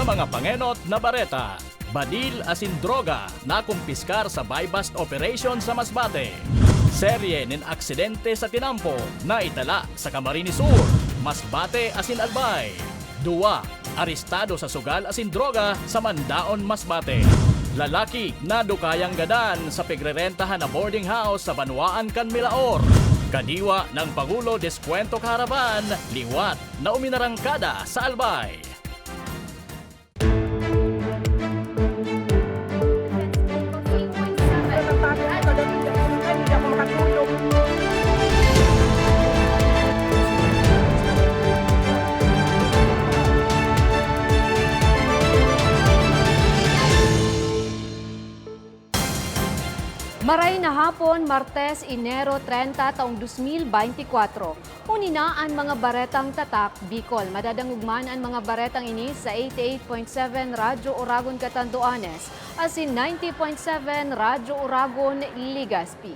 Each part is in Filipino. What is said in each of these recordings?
sa mga pangenot na bareta. Badil asin droga na kumpiskar sa buy-bust operation sa Masbate. Serye nin aksidente sa Tinampo na itala sa Camarines Sur, Masbate asin Albay. Dua, arestado sa sugal asin droga sa Mandaon, Masbate. Lalaki na dukayang gadan sa pigrerentahan na boarding house sa Banwaan, Canmilaor. Kadiwa ng Pangulo Deskwento Karaban, liwat na uminarangkada sa Albay. Maray na hapon, Martes, Enero 30, taong 2024. Unina ang mga baretang tatak, Bicol. Madadangugman ang mga baretang ini sa 88.7 Radyo Oragon Catanduanes asin 90.7 Radyo Oragon Ligaspi.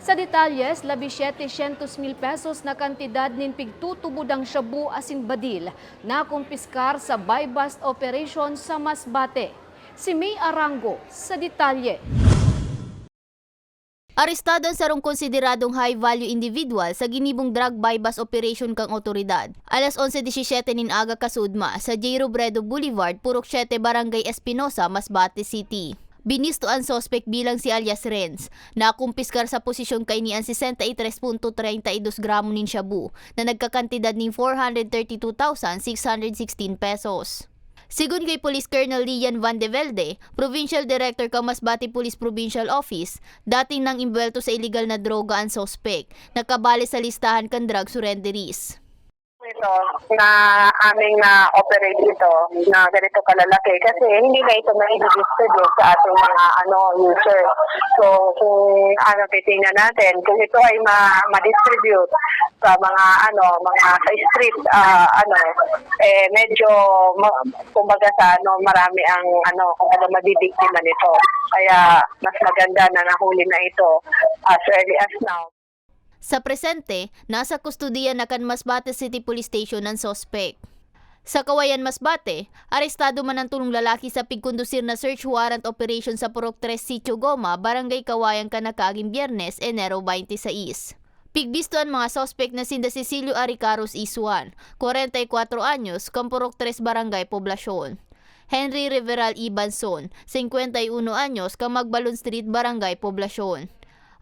Sa detalyes, 17,000 mil pesos na kantidad nin pigtutubudang shabu asin badil na kumpiskar sa buy-bust operation sa Masbate. Si May Arango sa detalye. Arestado ang sarong konsideradong high-value individual sa ginibong drug buy-bust operation kang otoridad. Alas 11.17 nin aga kasudma sa J. Robredo Boulevard, Purok 7, Barangay Espinosa, Masbate City. Binisto ang sospek bilang si alias Renz, na kumpiskar sa posisyon kay ni ang 63.32 gramo nin shabu na nagkakantidad ning 432,616 pesos. Sigun kay Police Colonel Lian Van de Velde, Provincial Director Kamasbati Police Provincial Office, dating nang imbelto sa illegal na droga ang suspect, nakabali sa listahan kan drug surrenderies. Ito na aming na operate ito na ganito kalalaki kasi hindi na ito na i-distribute sa ating mga ano user. So kung ano titingnan natin, kung ito ay ma- ma-distribute sa mga ano mga sa street ah, ano eh medyo ma- kumbaga sa ano marami ang ano kumbaga mabibiktima nito. Kaya mas maganda na nahuli na ito as early as now. Sa presente, nasa kustudiya na kan Masbate City Police Station ang suspect. Sa Kawayan Masbate, arestado man ang tulong lalaki sa pigkondusir na search warrant operation sa Purok 3 Sitio Goma, Barangay Kawayan kanakaging Biyernes, Enero 26. Pigbisto ang mga suspect na sinda Cecilio Aricaros Isuan, 44 anyos, Kampurok 3 Barangay Poblasyon. Henry Riveral Ibanson, 51 anyos, Kamagbalon Street, Barangay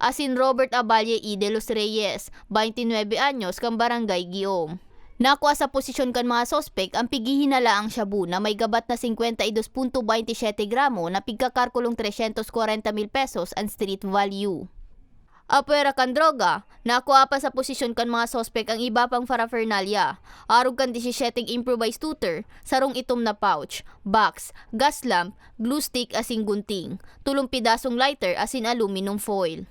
Poblasyon. Asin Robert Aballe E. de los Reyes, 29 anyos, kang Barangay Giom. Nakuha sa posisyon kan mga sospek ang pigihinala ang shabu na may gabat na 52.27 gramo na pigkakarkulong 340 mil pesos ang street value. Apera kan droga, nakuha pa sa posisyon kan mga sospek ang iba pang paraphernalia. Arog kan 17 improvised tutor, sarong itom na pouch, box, gas lamp, glue stick asing gunting, tulong pidasong lighter asin aluminum foil.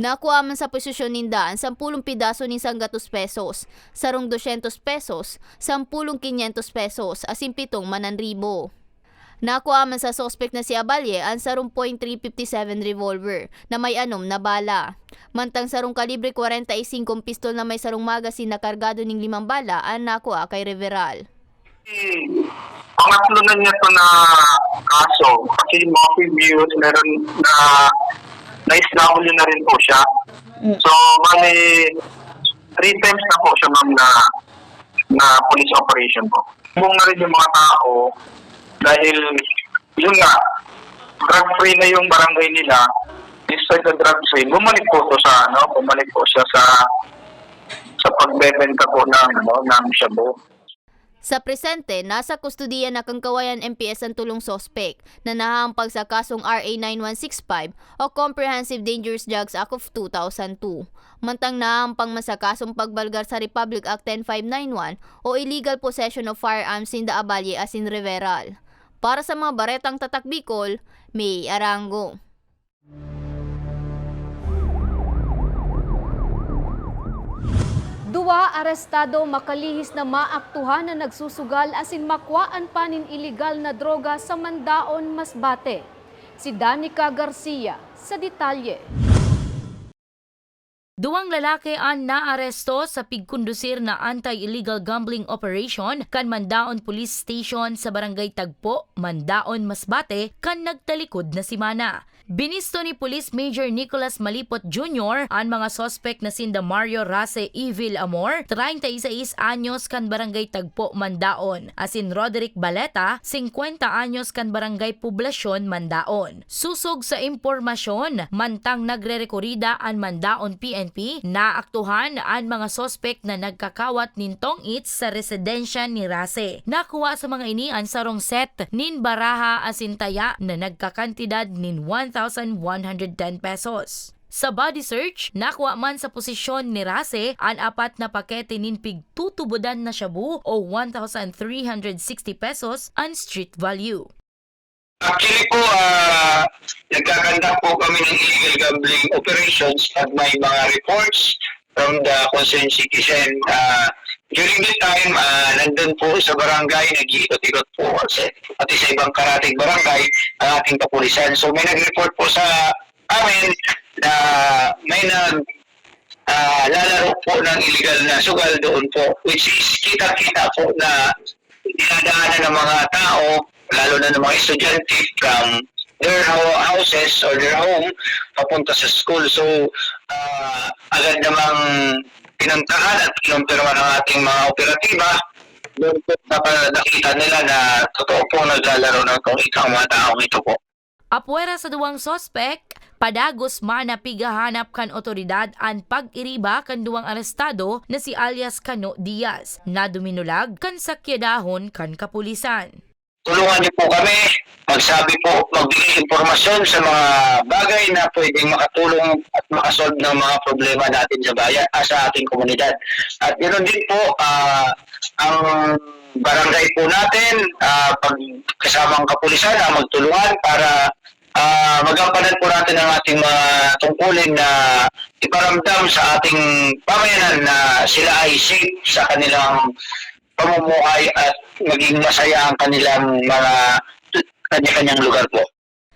Nakuha man sa posisyon nindaan 10 pidaso ni 100 pesos, sarong 200 pesos, 10 500 pesos, asin pitong mananribo. Nakuha man sa suspect na si Abalye ang sarong .357 revolver na may anom na bala. Mantang sarong kalibre 45 pistol na may sarong magasin na kargado ng limang bala ang nakuha kay Reveral. pangatlo na niya to na kaso. Kasi yung mga previews, meron na na-isnahuli na rin po siya. So, bali, three times na po siya ma'am na na police operation po. Bung na rin yung mga tao dahil yun nga, drug-free na yung barangay nila. Instead of drug-free, bumalik po to sa, ano, bumalik po siya sa sa pagbebenta po ng, ano, ng shabu. Sa presente, nasa kustudiya na kang kawayan MPS ang tulong sospek na nahampag sa kasong RA 9165 o Comprehensive Dangerous Drugs Act of 2002. Mantang nahampang man sa kasong pagbalgar sa Republic Act 10591 o illegal possession of firearms in the Abalye as in Reveral. Para sa mga baretang tatak Bicol, May Arango. Dua arestado makalihis na maaktuhan na nagsusugal asin makwaan panin iligal na droga sa Mandaon, Masbate. Si Danica Garcia sa detalye. Duwang lalaki ang naaresto sa pigkondusir na anti-illegal gambling operation kan Mandaon Police Station sa Barangay Tagpo, Mandaon, Masbate kan nagtalikod na si Mana. Binisto ni Police Major Nicholas Malipot Jr. ang mga sospek na sinda Mario Rase Evil Amor, 36 anyos kan Barangay Tagpo, Mandaon, asin Roderick Baleta, 50 anyos kan Barangay Poblasyon, Mandaon. Susog sa impormasyon, mantang nagre-rekorida ang Mandaon PNP, naaktuhan ang mga sospek na nagkakawat nintong its sa residensya ni Rase. Nakuha sa mga ini ang sarong set nin baraha asintaya na nagkakantidad nin 1,110 pesos. Sa body search, nakuha man sa posisyon ni Rase ang apat na pakete nin pigtutubudan na shabu o 1,360 pesos ang street value. Actually po, ah nagkakandak po kami ng illegal gambling operations at may mga reports from the concerned citizen. Ah, during the time, ah, nandun po sa barangay, nag-iikot-ikot po kasi pati sa ibang karating barangay ang ating kapulisan. So may nag-report po sa amin na may nag ah, lalaro po ng illegal na sugal doon po which is kita-kita po na dinadaanan ng mga tao lalo na ng mga estudyante from their ho- houses or their home papunta sa school. So, ah, agad namang pinuntahan at kinumpirma ng ating mga operatiba doon po na- nakita nila na totoo po naglalaro ng kung ikang mga taong ito po. Apwera sa duwang sospek, padagos man na pigahanap kan otoridad ang pag-iriba kan duwang arestado na si alias Cano Diaz na duminulag kan sakyadahon kan kapulisan. Tulungan niyo po kami, magsabi po, magbigay impormasyon sa mga bagay na pwedeng makatulong at makasolve ng mga problema natin sa bayan, ah, sa ating komunidad. At ganoon din po, ah, ang barangay po natin, ah, pag kasamang kapulisan, na magtulungan para ah, magampanan po natin ang ating mga tungkulin na iparamdam sa ating pamayanan na sila ay safe sa kanilang pamumuhay at maging masaya ang kanilang mga kanya-kanyang lugar po.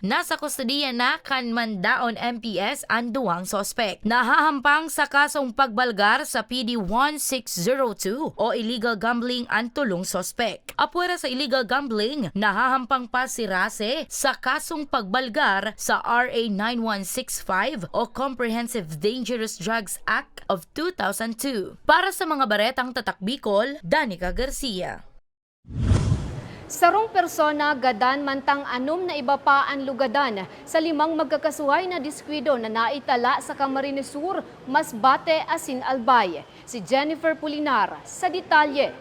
Nasa kustodiya na kan Mandaon MPS ang duwang sospek. Nahahampang sa kasong pagbalgar sa PD 1602 o illegal gambling ang tulong sospek. Apwera sa illegal gambling, nahahampang pa si Rase sa kasong pagbalgar sa RA 9165 o Comprehensive Dangerous Drugs Act of 2002. Para sa mga baretang tatak Bicol, Danica Garcia. Sarong persona gadan mantang anom na iba pa ang lugadan sa limang magkakasuhay na diskwido na naitala sa Camarines Sur, Masbate, Asin Albay. Si Jennifer Pulinar sa detalye.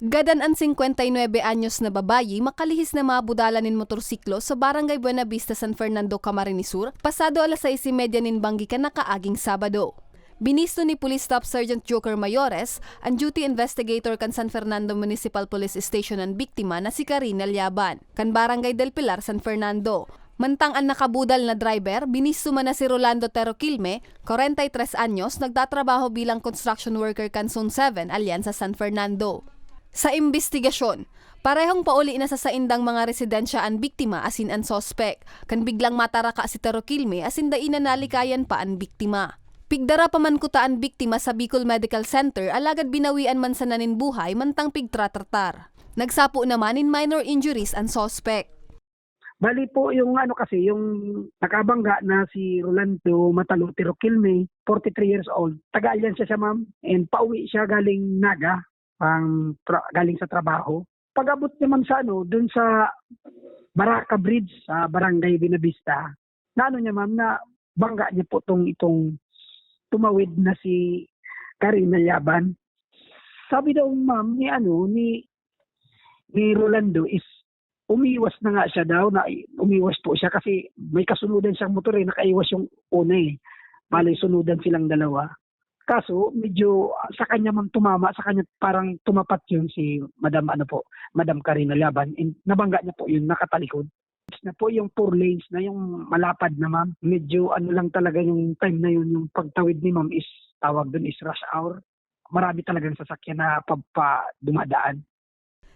Gadan ang 59 anyos na babayi makalihis na mabudala nin motorsiklo sa Barangay Buena Vista, San Fernando, Camarines Sur, pasado alas 6.30 nin banggi ka nakaaging Sabado. Binisto ni Police Staff Sergeant Joker Mayores ang duty investigator kan San Fernando Municipal Police Station ang biktima na si Karina Liaban, kan Barangay del Pilar, San Fernando. Mantang ang nakabudal na driver, binisto man na si Rolando Teroquilme, 43 anyos, nagtatrabaho bilang construction worker kan Zone 7, Alianza San Fernando. Sa imbestigasyon, parehong pauli na sa saindang mga residensya ang biktima asin ang sospek, kan biglang mataraka si Teroquilme asin dainan nalikayan pa ang biktima. Pigdara pa man kuta ang biktima sa Bicol Medical Center alagad binawian man sa nanin buhay mantang pigtratartar. Nagsapo naman in minor injuries ang sospek. Bali po yung ano kasi, yung nakabangga na si Rolando Matalo Tirokilme, 43 years old. Taga-alyan siya siya ma'am and pauwi siya galing Naga, pang tra- galing sa trabaho. Pag-abot niya ma'am sa ano, dun sa Baraka Bridge sa Barangay Binavista, na ano niya ma'am na bangga niya po tong itong tumawid na si Karina Yaban. Sabi daw ma'am ni ano ni ni Rolando is umiwas na nga siya daw na umiwas po siya kasi may kasunudan siyang motor eh nakaiwas yung una eh. Malay sunudan silang dalawa. Kaso medyo sa kanya man tumama sa kanya parang tumapat yun si Madam ano po Madam Karina Laban and nabangga niya po yun nakatalikod na po yung four lanes na yung malapad na ma'am medyo ano lang talaga yung time na yun yung pagtawid ni ma'am is tawag dun is rush hour marami talagang sasakyan na pagpa dumadaan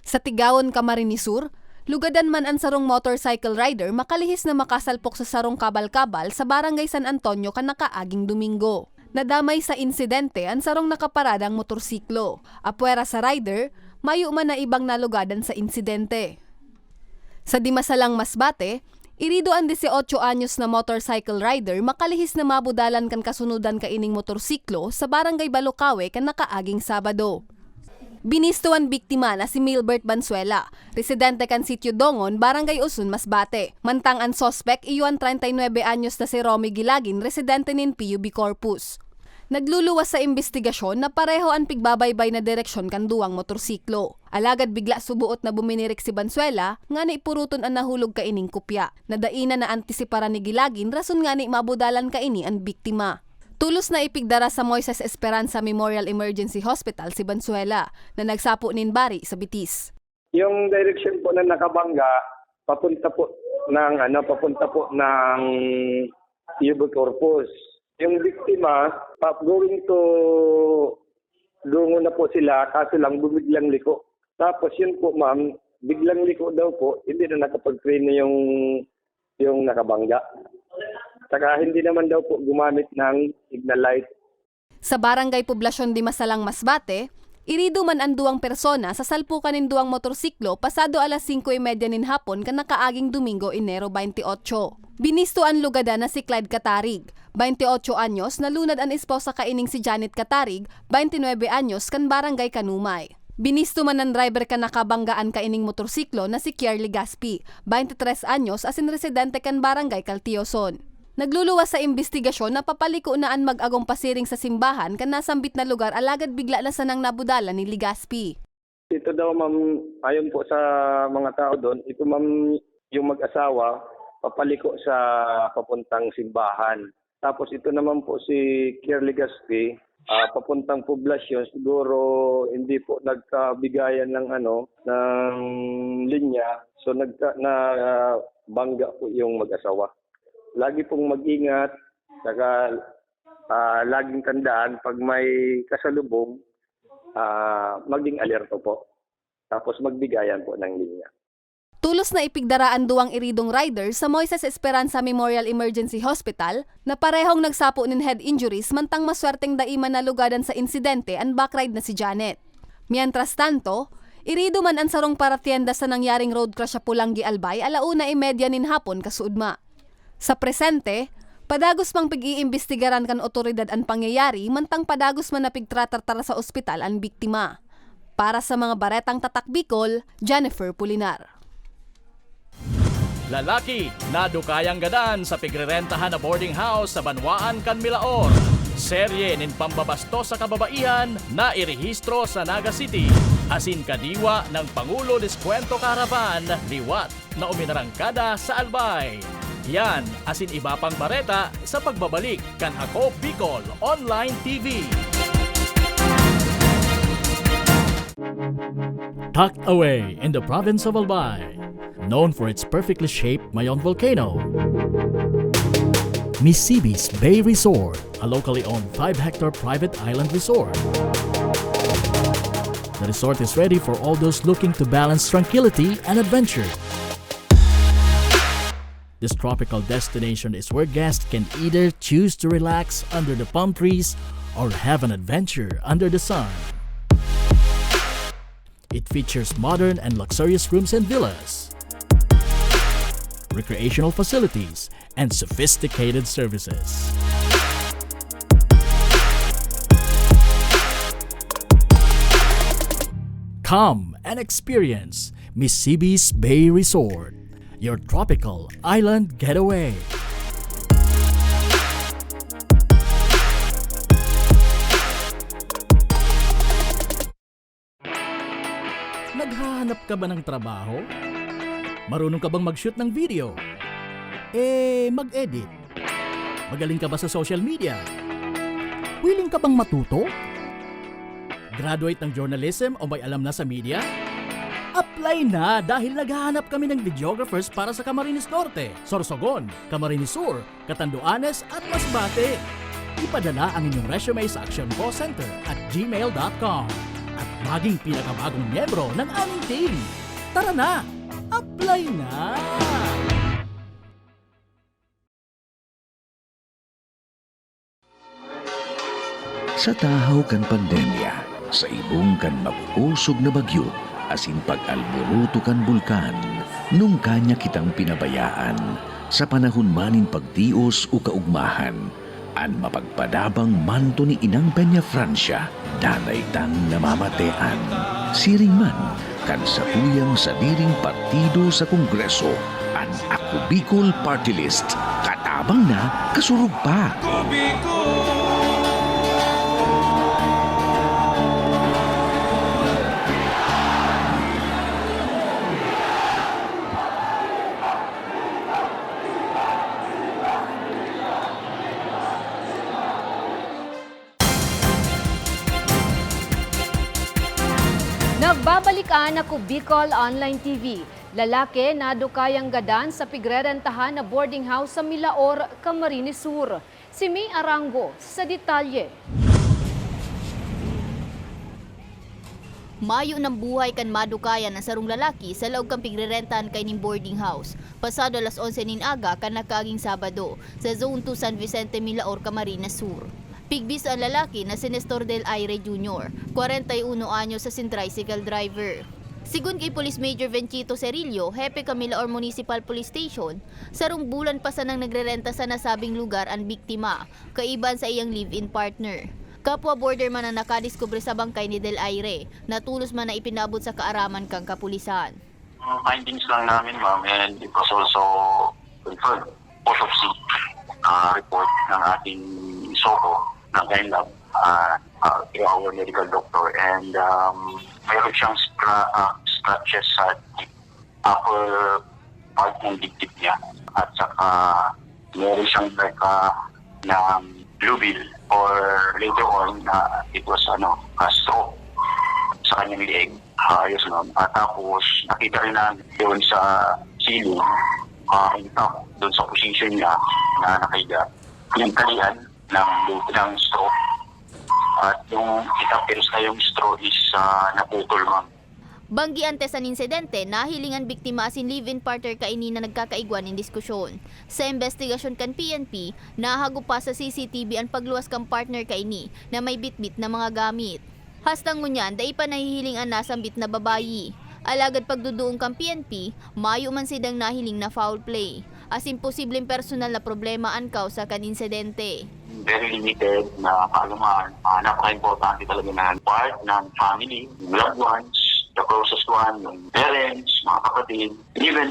Sa Tigawon, Camarines Sur, Lugadan man ang sarong motorcycle rider makalihis na makasalpok sa sarong kabal-kabal sa barangay San Antonio kanakaaging Domingo. Nadamay sa insidente ang sarong nakaparadang motorsiklo. Apwera sa rider, mayo man na ibang nalugadan sa insidente. Sa Dimasalang Masbate, irido ang 18 anyos na motorcycle rider makalihis na mabudalan kan kasunudan ka ining motorsiklo sa barangay Balukawe kan nakaaging Sabado. Binistuan biktima na si Milbert Bansuela, residente kan Sitio Dongon, Barangay Usun, Masbate. Mantang ang sospek iyon 39 anyos na si Romy Gilagin, residente nin PUB Corpus. Nagluluwas sa investigasyon na pareho ang pigbabaybay na direksyon kan duwang motorsiklo. Alagad bigla subuot na buminirik si Bansuela, nga ni puruton ang nahulog ka ining kupya. Nadaina na antisipara ni Gilagin, rason nga ni mabudalan ka ini ang biktima. Tulos na ipigdara sa Moises Esperanza Memorial Emergency Hospital si Bansuela na nagsapo nin bari sa Bitis. Yung direction po na nakabangga, papunta po ng ano, papunta po ng Yubo Corpus. Yung biktima, going to dungo na po sila, kaso lang bumiglang liko. Tapos yun po ma'am, biglang liko daw po, hindi na nakapag-train yung, yung nakabangga. Saka hindi naman daw po gumamit ng signal light Sa barangay poblasyon di Masalang Masbate, irido man ang duwang persona sa salpukan nin duwang motorsiklo pasado alas 5.30 nin hapon kan nakaaging Domingo, Enero 28. Binisto ang lugada na si Clyde Katarig, 28 anyos, nalunad ang esposa kaining si Janet Katarig, 29 anyos, kan barangay Kanumay. Binisto man ng driver ka nakabanggaan kaining motorsiklo na si Kier Ligaspi, 23 anyos, asin residente kan barangay Caltioson. Nagluluwas sa investigasyon na papaliko na ang mag-agong pasiring sa simbahan kan nasambit na lugar alagad bigla na sanang nabudala ni Ligaspi. Ito daw ma'am, ayon po sa mga tao doon, ito ma'am yung mag-asawa papaliko sa papuntang simbahan. Tapos ito naman po si Kier Legaspi, ah, papuntang poblasyon, siguro hindi po nagkabigayan ng ano ng linya. So nagka na ah, bangga po yung mag-asawa. Lagi pong mag-ingat, saka ah, laging tandaan pag may kasalubong, ah, maging alerto po. Tapos magbigayan po ng linya. Tulos na ipigdaraan duwang iridong rider sa Moises Esperanza Memorial Emergency Hospital na parehong nagsapo nin head injuries mantang maswerteng daiman na lugadan sa insidente ang backride na si Janet. Mientras tanto, irido man ang sarong paratienda sa nangyaring road crash sa Pulanggi Albay alauna imedya nin hapon kasuudma. Sa presente, padagos pang pag-iimbestigaran kan otoridad ang pangyayari mantang padagos man napigtratartara sa ospital ang biktima. Para sa mga baretang tatak Bicol, Jennifer Pulinar. Lalaki na dukayang gadan sa pigrerentahan na boarding house sa Banwaan, Canmilaor. Serye nin pambabasto sa kababaihan na irehistro sa Naga City. Asin kadiwa ng Pangulo Descuento Caravan, liwat na uminarangkada sa Albay. Yan, asin iba pang bareta sa pagbabalik kan Ako Bicol Online TV. Tucked away in the province of Albay, known for its perfectly shaped Mayon volcano, Misibis Bay Resort, a locally owned 5-hectare private island resort. The resort is ready for all those looking to balance tranquility and adventure. This tropical destination is where guests can either choose to relax under the palm trees or have an adventure under the sun. It features modern and luxurious rooms and villas, recreational facilities, and sophisticated services. Come and experience Mississippi's Bay Resort, your tropical island getaway. Naghahanap ka ba ng trabaho? Marunong ka bang mag-shoot ng video? Eh, mag-edit? Magaling ka ba sa social media? Willing ka bang matuto? Graduate ng journalism o may alam na sa media? Apply na dahil naghahanap kami ng videographers para sa Camarines Norte, Sorsogon, Camarines Sur, Catanduanes at Masbate. Ipadala ang inyong resume sa Action Call Center at gmail.com at maging pinakabagong miyembro ng aming team. Tara na! Apply na! Sa tahaw kan pandemya, sa ibong kan mag-usog na bagyo, asin pag-alburuto kan bulkan, nung kanya kitang pinabayaan, sa panahon manin pagtios o kaugmahan, an mapagpadabang manto ni Inang Peña Francia, danay tang namamatean. Siring man, kan sa tuyang sa diring partido sa Kongreso, an Ako Bicol Party List, katabang na kasurug pa. Nagbabalikan ako Bicol Online TV. Lalaki na dukayang gadan sa pigrerentahan na boarding house sa Milaor, Camarines Sur. Si May Arango sa detalye. Mayo ng buhay kan madukayan ang sarong lalaki sa laog kang pigrerentahan kay ning boarding house. Pasado alas 11 nin aga kan nakaging Sabado sa Zone 2 San Vicente Milaor, Camarines Sur. Pigbis ang lalaki na si Nestor Del Aire Jr., 41 anyo sa sin tricycle driver. Sigun kay Police Major Venchito Cerillo, hepe ka Milaor Municipal Police Station, sarong bulan pa sa nang nagrerenta sa nasabing lugar ang biktima, kaiban sa iyang live-in partner. Kapwa border man ang nakadiskubre sa bangkay ni Del Aire, natulos man na ipinabot sa kaaraman kang kapulisan. Ang findings lang namin, ma'am, and it was also confirmed autopsy uh, report ng ating SOCO ng NLAB uh, uh, through our medical doctor and um, mayroon siyang scra- uh, scratches sa upper part ng dibdib niya at saka meron siyang like uh, na blue bill or later on na it was ano, a stroke sa kanyang leeg. Ayos nun. At tapos, nakita rin namin doon sa ceiling, uh, in doon sa position niya na nakahiga, yung kalian ng, ng straw. At yung itapils na yung straw is uh, naputol, ma'am. Banggi antes sa insidente, nahilingan biktima asin live-in partner kaini na nagkakaigwan in diskusyon. Sa investigasyon kan PNP, nahago pa sa CCTV ang pagluwas kang partner kaini na may bitbit na mga gamit. Hastang ngunyan, dai pa nahihiling ang nasambit na babayi. Alagad pagduduong kang PNP, mayo man sidang nahiling na foul play. As imposibleng personal na problema ang kausa kan insidente. very limited na kaalaman. Uh, napaka-importante talaga na part ng family, loved ones, the closest one, yung parents, mga kapatid, even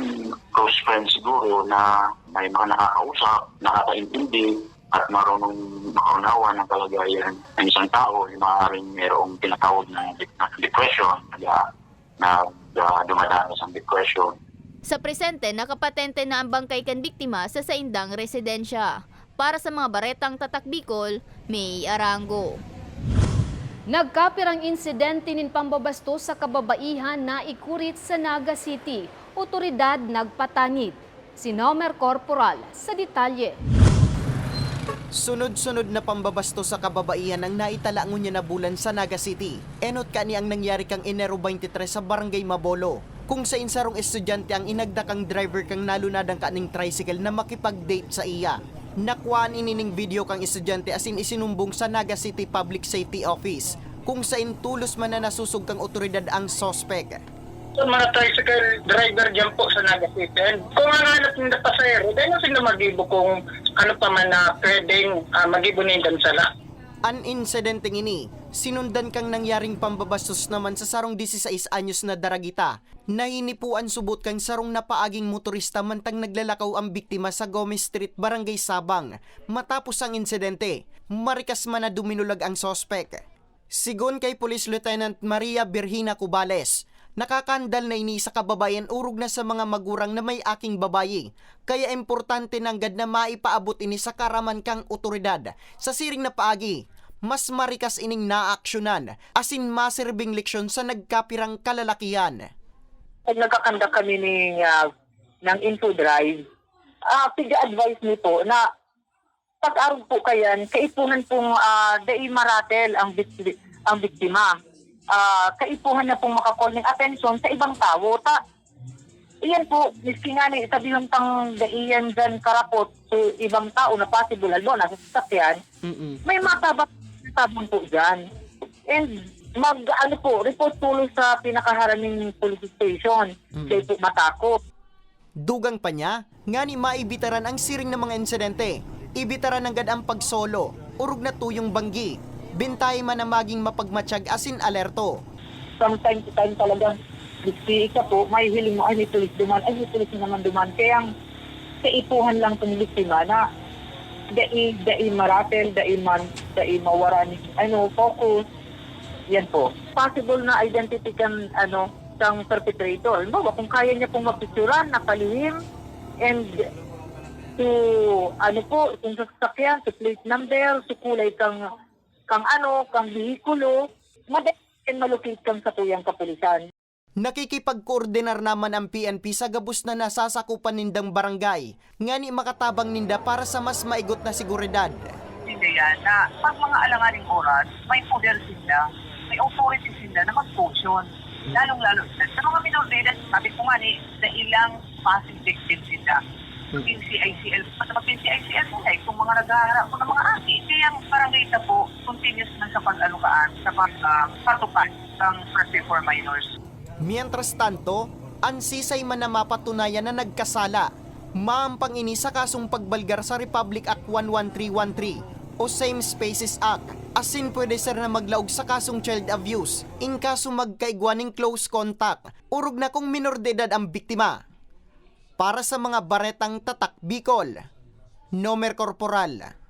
close friends siguro na may mga nakakausap, nakakaintindi, at marunong makaunawa ng kalagayan ng isang tao, yung maaaring mayroong tinatawag na na depression, na, na, na dumadanas ang depression. Sa presente, nakapatente na ang bangkay kan biktima sa saindang residensya. Para sa mga baretang tatak Bicol, May Arango. Nagkapirang insidente nin pambabasto sa kababaihan na ikurit sa Naga City. Otoridad nagpatanid. Si Nomer Corporal sa detalye. Sunod-sunod na pambabasto sa kababaihan ang naitala niya na bulan sa Naga City. Enot ka ni ang nangyari kang Enero 23 sa Barangay Mabolo. Kung sa insarong estudyante ang inagdakang driver kang nalunadang kaning tricycle na makipag-date sa iya. Nakuhaan inining video kang estudyante asin isinumbong sa Naga City Public Safety Office kung sa tulos man na nasusog kang otoridad ang sospek. sa mga tricycle driver dyan po sa Naga City. And kung ang hanap ng pasahero, dahil na sila magibo kung ano pa man na pwedeng uh, magibo sala. An insidenteng ini, sinundan kang nangyaring pambabastos naman sa sarong 16 anyos na daragita. Nahinipuan subot kang sarong napaaging motorista mantang naglalakaw ang biktima sa Gomez Street, Barangay Sabang. Matapos ang insidente, marikas man na duminulag ang sospek. Sigon kay Police Lieutenant Maria Virgina Cubales, nakakandal na ini sa kababayan urog na sa mga magurang na may aking babayi. Kaya importante nang gad na maipaabot ini sa karaman kang otoridad. Sa siring na paagi, mas marikas ining naaksyonan asin maserbing leksyon sa nagkapirang kalalakihan. Pag nagkakanda kami ni, uh, ng info drive, uh, piga-advise nito na pag-araw po kayan, kaipuhan pong uh, dai maratel ang, bik- ang biktima. Uh, kaipuhan na pong makakall ng atensyon sa ibang tao. Ta, Iyan po, miski nga ni sabihin pang daiyan dyan karapot to ibang tao na possible, albo, nasa sasakyan, may matabang tabang po dyan. And mag, ano po, report tuloy sa pinakaharaming police station. Kaya po matakot. Dugang pa niya, nga ni maibitaran ang siring ng mga insidente. Ibitaran agad ang pagsolo, urog na tuyong banggi. Bintay man na maging mapagmatsyag asin alerto. From time to time talagang Biksi ka po, may hiling mo, ay may tulis duman, ay may tulis na naman duman. Kaya ang kaipuhan lang itong biktima na dai, dai maratel, dai man, dai mawaran, ano, focus. Yan po. Possible na identity kan, ano, ng perpetrator. Halimbawa, kung kaya niya pong mapicturan, napalihim, and to, ano po, kung sa sasakyan, to plate number, to kulay kang, kang ano, kang vehikulo, madali malukit kang sa tuyang kapulisan. Nakikipag-koordinar naman ang PNP sa gabos na nasasakupan nindang barangay, nga ni makatabang ninda para sa mas maigot na seguridad. hindi yan na pag mga alanganing oras, may poder sila, may authority sila na mag-function. Lalong-lalo sa mga minor edad, sabi ko nga ni, sa ilang passing victim sila. Yung CICL, pati mag CICL sila, eh, mga naghaharap ko ng mga akin. Kaya ang barangay na po, continuous na sa pag-alukaan, sa pag-patupad ng first for minors. Mientras tanto, ang sisay man na mapatunayan na nagkasala, maampang ini sa kasong pagbalgar sa Republic Act 11313 o Same Spaces Act. Asin pwede sir na maglaog sa kasong child abuse, in kaso magkaigwaning close contact, urog na kung minor de edad ang biktima. Para sa mga baretang tatak Bicol, Nomer Corporal.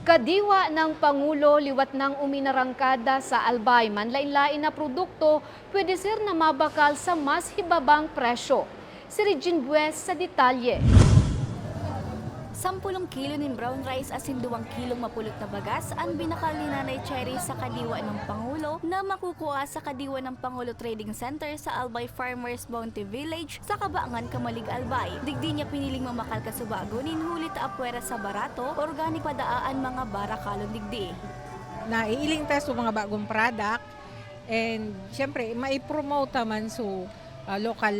Kadiwa ng Pangulo liwat ng uminarangkada sa Albay manlain-lain na produkto pwede sir na mabakal sa mas hibabang presyo. Si Regine Bues sa detalye. 10 kilo ng brown rice asin 2 kilong mapulot na bagas ang binakal ni Nanay Cherry sa kadiwa ng Pangulo na makukuha sa kadiwa ng Pangulo Trading Center sa Albay Farmers Bounty Village sa Kabaangan, Kamalig, Albay. Digdi niya piniling mamakal ka subago ninhulit apwera sa barato, organic padaan mga barakalon digdi. na iiling tayo mga bagong product and syempre mai-promote naman sa uh, local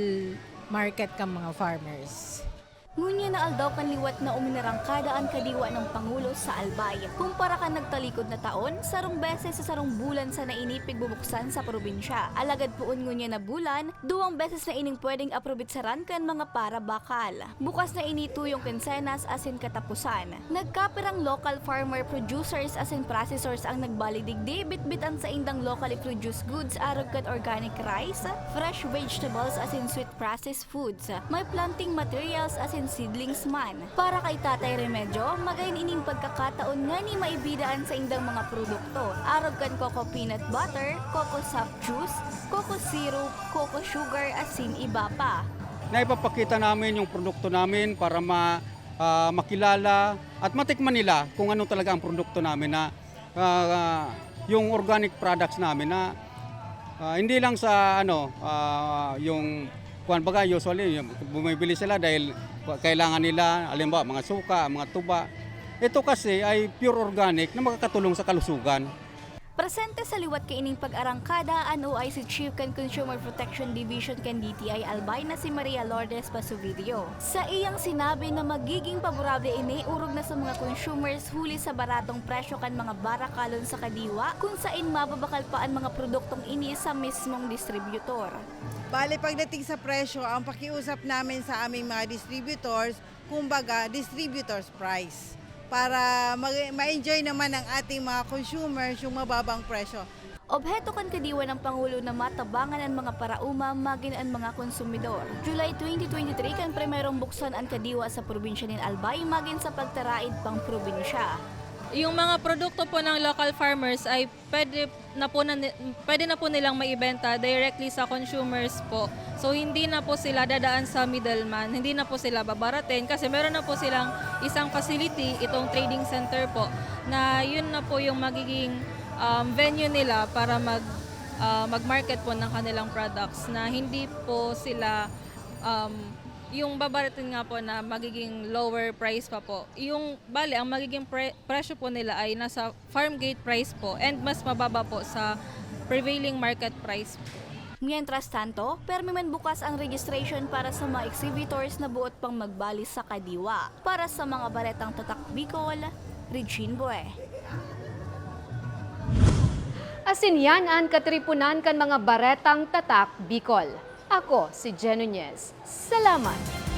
market kang mga farmers. Ngunya na aldaw kan liwat na uminarangkada ang kadiwa ng Pangulo sa Albay. Kumpara ka nagtalikod na taon, sarong beses sa sarong bulan sa nainipig bubuksan sa probinsya. Alagad puon ngunya na bulan, duwang beses na ining pwedeng aprobitsaran kan mga para bakal. Bukas na inito yung kinsenas asin katapusan. Nagkapirang local farmer producers asin processors ang nagbalidigdi bitbitan sa indang locally produced goods arog kat organic rice, fresh vegetables asin sweet processed foods. May planting materials asin seedlings man. Para kay Tatay Remedyo, magayon ining pagkakataon nga ni maibidaan sa indang mga produkto. Arog kan coco peanut butter, coco soft juice, coco syrup, coco sugar asin iba pa. na ipapakita namin yung produkto namin para ma, ah, makilala at matikman nila kung ano talaga ang produkto namin na ah, yung organic products namin na ah, hindi lang sa ano ah, yung kuan baga usually bumibili sila dahil kailangan nila alimbawa mga suka, mga tuba. Ito kasi ay pure organic na makakatulong sa kalusugan. Presente sa liwat kay ining pag-arangkada ano ay si Chief kan Consumer Protection Division kan DTI Albay na si Maria Lourdes Pasuvidio. Sa iyang sinabi na magiging paborable ini urog na sa mga consumers huli sa baratong presyo kan mga barakalon sa kadiwa kung saan mababakal pa ang mga produktong ini sa mismong distributor. Bale, pagdating sa presyo, ang pakiusap namin sa aming mga distributors, kumbaga, distributors price. Para ma-enjoy naman ng ating mga consumers yung mababang presyo. Obheto kan kadiwa ng Pangulo na matabangan ang mga parauma magin ang mga konsumidor. July 2023 kan primerong buksan ang kadiwa sa probinsya ng Albay magin sa pagtaraid pang probinsya. Yung mga produkto po ng local farmers ay pwede na po, na, pwede na po nilang maibenta directly sa consumers po. So hindi na po sila dadaan sa middleman, hindi na po sila babaratin kasi meron na po silang isang facility, itong trading center po, na yun na po yung magiging um, venue nila para mag, uh, mag-market po ng kanilang products na hindi po sila um, yung babaratin nga po na magiging lower price pa po. Yung bali, ang magiging pre- presyo po nila ay nasa farm gate price po and mas mababa po sa prevailing market price po. Mientras tanto, permi man bukas ang registration para sa mga exhibitors na buot pang magbali sa Kadiwa. Para sa mga baretang tatak Bicol, Regine Bue. Asin yan ang katripunan kan mga baretang tatak Bicol. Ako si Jen Nunez. Salamat!